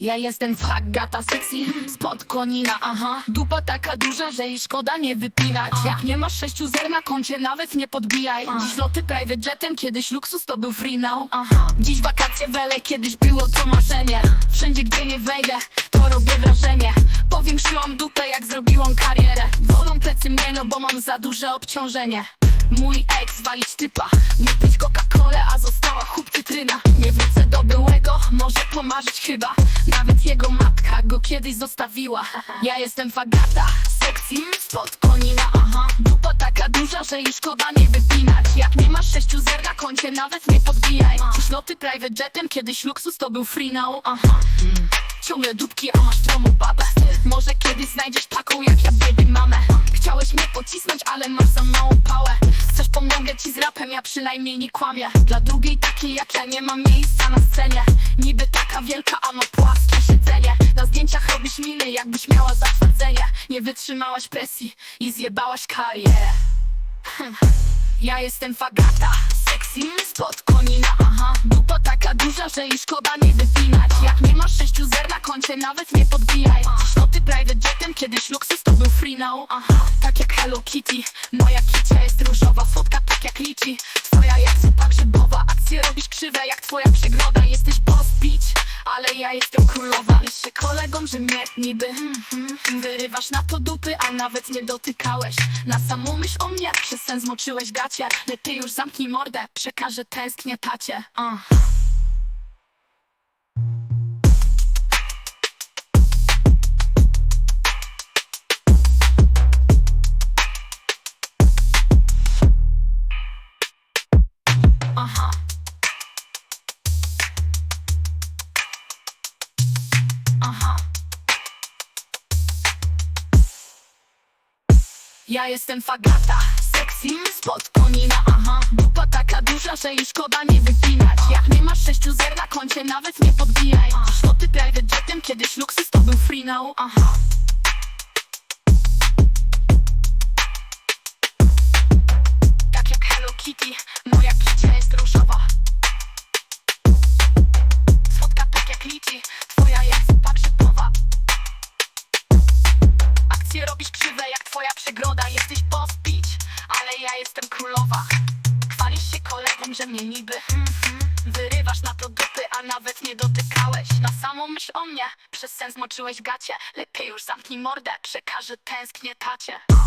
Ja jestem fagata sexy spod konina, aha. Dupa taka duża, że jej szkoda nie wypinać. Jak nie masz sześciu zer na koncie, nawet nie podbijaj. Dziś loty private jetem, kiedyś luksus to był free now. Dziś wakacje wele, kiedyś było to marzenie. Wszędzie gdzie nie wejdę, to robię wrażenie. Powiększyłam dupę jak zrobiłam karierę. Wolą plecy mnie, no bo mam za duże obciążenie. Mój ex walić typa Nie pić Coca-Colę, a została chłop cytryna Nie wrócę może pomarzyć chyba. Nawet jego matka go kiedyś zostawiła. Ja jestem fagata, sexy spod konina, aha. Dupa taka duża, że jej szkoda nie wypinać. Jak nie masz sześciu zer na koncie, nawet nie podbijaj. Dziś loty private jetem, kiedyś luksus to był free now, aha. Ciągle dupki, a masz w domu babę. Może kiedyś znajdziesz taką jak ja baby mamę. Chciałeś mnie pocisnąć, ale masz za małą pałę pomogę ci z rapem, ja przynajmniej nie kłamię. Dla drugiej takiej jak ja nie mam miejsca na scenie. Niby taka wielka, a ma płaskie siedzenie Na zdjęciach robisz miny, jakbyś miała zatwardzenie. Nie wytrzymałaś presji i zjebałaś karierę. Ja jestem fagata, sexy spod konina, podbijaj Dziś private jetem, kiedyś luksus to był free now, aha Tak jak Hello Kitty, moja kicia jest różowa Fotka tak jak liczy, twoja jak zupa grzybowa Akcje robisz krzywe jak twoja przegroda Jesteś boss ale ja jestem królowa. Jeszcze kolegom, że mnie niby hmm, hmm, Wyrywasz na to dupy, a nawet nie dotykałeś. Na samą myśl o mnie, przez sen zmoczyłeś gacie. Lepiej już zamknij mordę, przekażę tęsknię tacie. Uh. Aha. Aha. Ja jestem fagata, sexy spod konina, aha. Dupa taka duża, że jej szkoda nie wypinać Jak nie masz sześciu zer na koncie, nawet nie podbijaj. Dziś loty private jetem, kiedyś luksus to był free now, aha. Tak jak Hello Kitty, moja jest różowa Słodka tak jak liczy, twoja jak zupa grzybowa Akcje robisz krzywe jak twoja przegroda Jesteś bitch, ale ja jestem królowa. Chwalisz się kolegom, że mnie niby mm, mm, Wyrywasz na to dupy, a nawet nie dotykałeś. Na samą myśl o mnie, przez sen zmoczyłeś gacie. Lepiej już zamknij mordę, przekażę tęsknię tacie